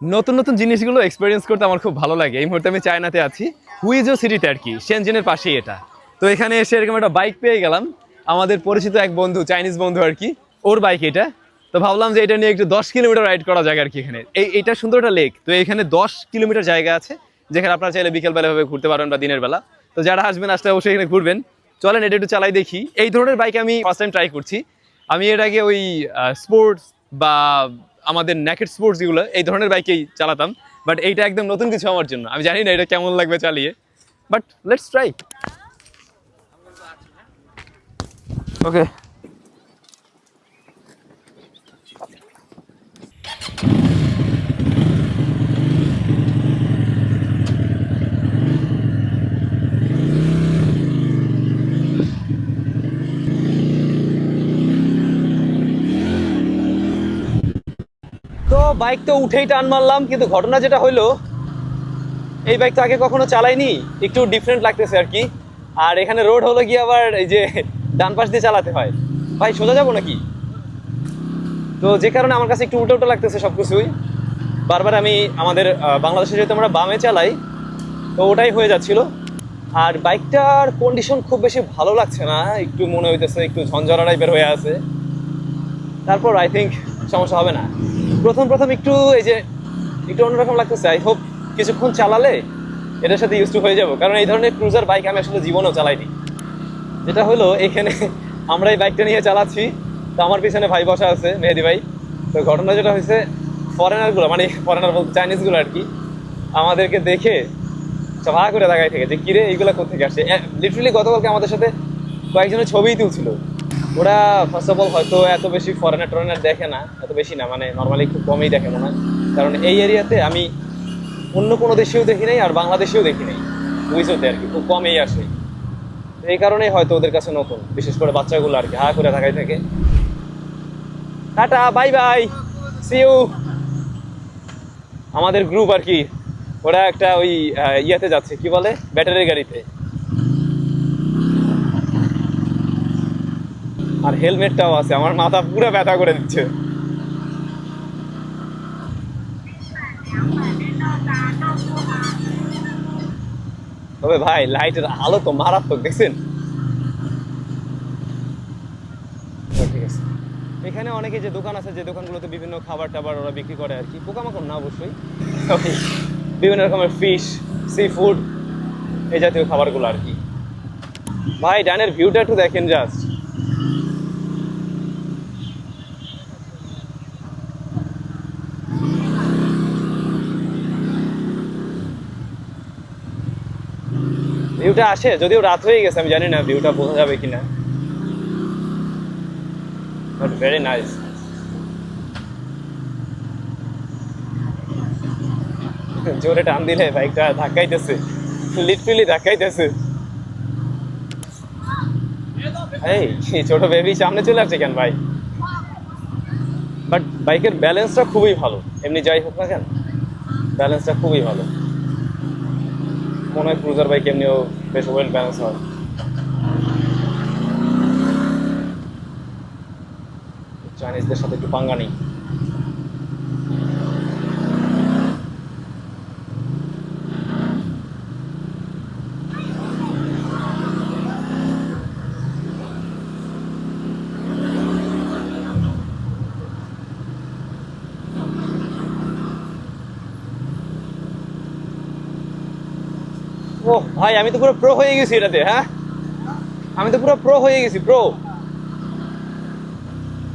নতুন নতুন জিনিসগুলো এক্সপিরিয়েন্স করতে আমার খুব ভালো লাগে। এই মুহূর্তে আমি চায়নাতে আছি। হুইজো সিটিতে আর কি সেনজেনের পাশেই এটা। তো এখানে এসে এরকম একটা বাইক পেয়ে গেলাম। আমাদের পরিচিত এক বন্ধু চাইনিজ বন্ধু আর কি, ওর বাইক এটা। তো ভাবলাম যে এটা নিয়ে একটু দশ কিলোমিটার রাইড করা যায় আর কি এখানে। এই এটা সুন্দর একটা লেক তো এখানে দশ কিলোমিটার জায়গা আছে, যেখানে আপনারা চাইলে বিকেলবেলা ভাবে ঘুরতে পারেন বা দিনের বেলা। তো যারা আসবেন, আসলে অবশ্যই এখানে ঘুরবেন। চলেন, এটা একটু চালাই দেখি। এই ধরনের বাইক আমি ফার্স্ট টাইম ট্রাই করছি। আমি আগে ওই স্পোর্টস বা আমাদের ন্যাকেট স্পোর্টস যেগুলো, এই ধরনের বাইকেই চালাতাম। বাট এইটা একদম নতুন কিছু আমার জন্য। আমি জানি না এটা কেমন লাগবে চালিয়ে। But let's try okay bike তো উঠেই টান মারলাম, কিন্তু ঘটনা যেটা হলো এই বাইক তো আগে কখনো চালাইনি, একটু ডিফারেন্ট লাগতেছে আর কি। আর এখানে রোড হলো গিয়ে আবার এই যে ডান পাশ দিয়ে চালাতে হয়। ভাই, সোজা যাব নাকি? তো যে কারণে আমার কাছে একটু উল্টো উল্টো লাগতেছে সব কিছুই বারবার আমি আমাদের বাংলাদেশে যেহেতু আমরা বামে চালাই, তো ওটাই হয়ে যাচ্ছিল। আর বাইকটার কন্ডিশন খুব বেশি ভালো লাগছে না, একটু মনে হইতেছে, একটু ঝঞ্ঝরা টাইপের হয়ে আছে। তারপর আই থিঙ্ক সমস্যা হবে না। প্রথম প্রথম একটু এই যে, একটু অন্যরকম লাগতেছে। আই হোপ কিছুক্ষণ চালালে এটার সাথে ইউজ টু হয়ে যাব। কারণ এই ধরনের ক্রুজার বাইক আমি আসলে জীবনেও চালাইনি। যেটা হলো, এখানে আমরা এই বাইকটা নিয়ে চালাচ্ছি। তো আমার পিছনে ভাই বসা আছে, মেহেদি ভাই। তো ঘটনা যেটা হয়েছে ফরেনারগুলো মানে ফরেনার বলতে চাইনিজগুলো আর কি, আমাদেরকে দেখে চাপা করে তাকাই থেকে যে, কিরে, এইগুলো কোথেকে আসছে? লিটারালি গতকালকে আমাদের সাথে কয়েকজনের ছবিই তুলছিল। ওরা ফার্স্ট অফ অল হয়তো এত বেশি ফরেনার টরেনার দেখে না, এত বেশি না মানে নর্মালি খুব কমই দেখে মনে হয়। কারণ এই এরিয়াতে আমি অন্য কোনো দেশেও দেখি নাই আর বাংলাদেশেও দেখি নাই। উইজোতে আর কি, খুব কমই আসে। এই কারণেই হয়তো ওদের কাছে নতুন, বিশেষ করে বাচ্চাগুলো আর কি, হা করে থাকাই থাকে। Tata bye bye see you আমাদের গ্রুপ আর কি, ওরা একটা ওই ইয়েতে যাচ্ছে, কি বলে? ব্যাটারির গাড়িতে। আর হেলমেটটাও আছে, আমার মাথা পুরো ব্যথা করে দিচ্ছে। তবে ভাই, লাইটের আলো তো মারাত্মক, দেখছেন? ঠিক আছে। এখানে অনেকে যে দোকান আছে, যে দোকানগুলোতে বিভিন্ন খাবার টাবার ওরা বিক্রি করে আর কি, পোকামাকড় না অবশ্যই। বিভিন্ন রকমের ফিশ সি ফুড এই জাতীয় খাবারগুলো আর কি। ভাই, ডানের ভিউটা একটু দেখেন জাস্ট ভিউটা আসে, যদিও রাত হয়ে গেছে, আমি জানি না ভিউটা বোঝা যাবে কিনা। বাট ভেরি নাইস জোরে টান দিলে বাইকটা ধাক্কাইতেছে। লিটফিলি ধাক্কাইতেছে। এই, ছোট বেবি সামনে চলে আসছে কেন ভাই? বাট বাইকের ব্যালেন্সটা খুবই ভালো। এমনি যাই হোক না কেন ব্যালেন্সটা খুবই ভালো। মনে হয় ক্রুজার বাইক এমনিও বেশ ওয়েল ব্যালেন্স হয়। চাইনিজদের সাথে একটু পাঙ্গা নেই। ও ভাই, আমি তো পুরো প্রো হয়ে গেছি এটাতে হ্যাঁ? আমি তো পুরো প্রো হয়ে গেছি প্রো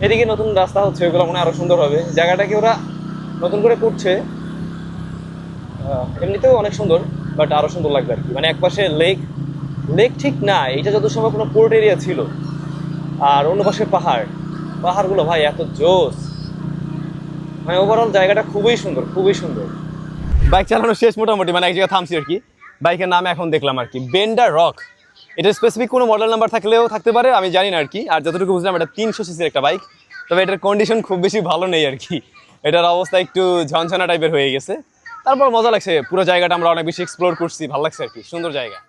এদিকে নতুন রাস্তা হচ্ছে, ওগুলো মনে আরও সুন্দর হবে। জায়গাটাকে ওরা নতুন করে করছে? এমনিতেও অনেক সুন্দর বাট আরও সুন্দর লাগবে আর কি। মানে একপাশে লেক লেক ঠিক না এটা যত সময় কোনো পোর্ট এরিয়া ছিল। আর অন্য পাশে পাহাড়। পাহাড়গুলো, ভাই, এত জোস। মানে ওভারঅল জায়গাটা খুবই সুন্দর খুবই সুন্দর। বাইক চালানো শেষ মোটামুটি মানে এক জায়গায় থামছি আর কি। বাইকের নাম এখন দেখলাম আর কি। বেন্ডার রক এটা স্পেসিফিক কোনো মডেল নাম্বার থাকলেও থাকতে পারে, আমি জানি না আর কি। আর যতটুকু বুঝলাম, এটা তিনশো সিসির একটা বাইক তবে এটার কন্ডিশন খুব বেশি ভালো নেই আর কি। এটার অবস্থা একটু ঝনঝনা টাইপের হয়ে গেছে। তারপর মজা লাগছে, পুরো জায়গাটা আমরা অনেক বেশি এক্সপ্লোর করছি, ভালো লাগছে আর কি, সুন্দর জায়গা।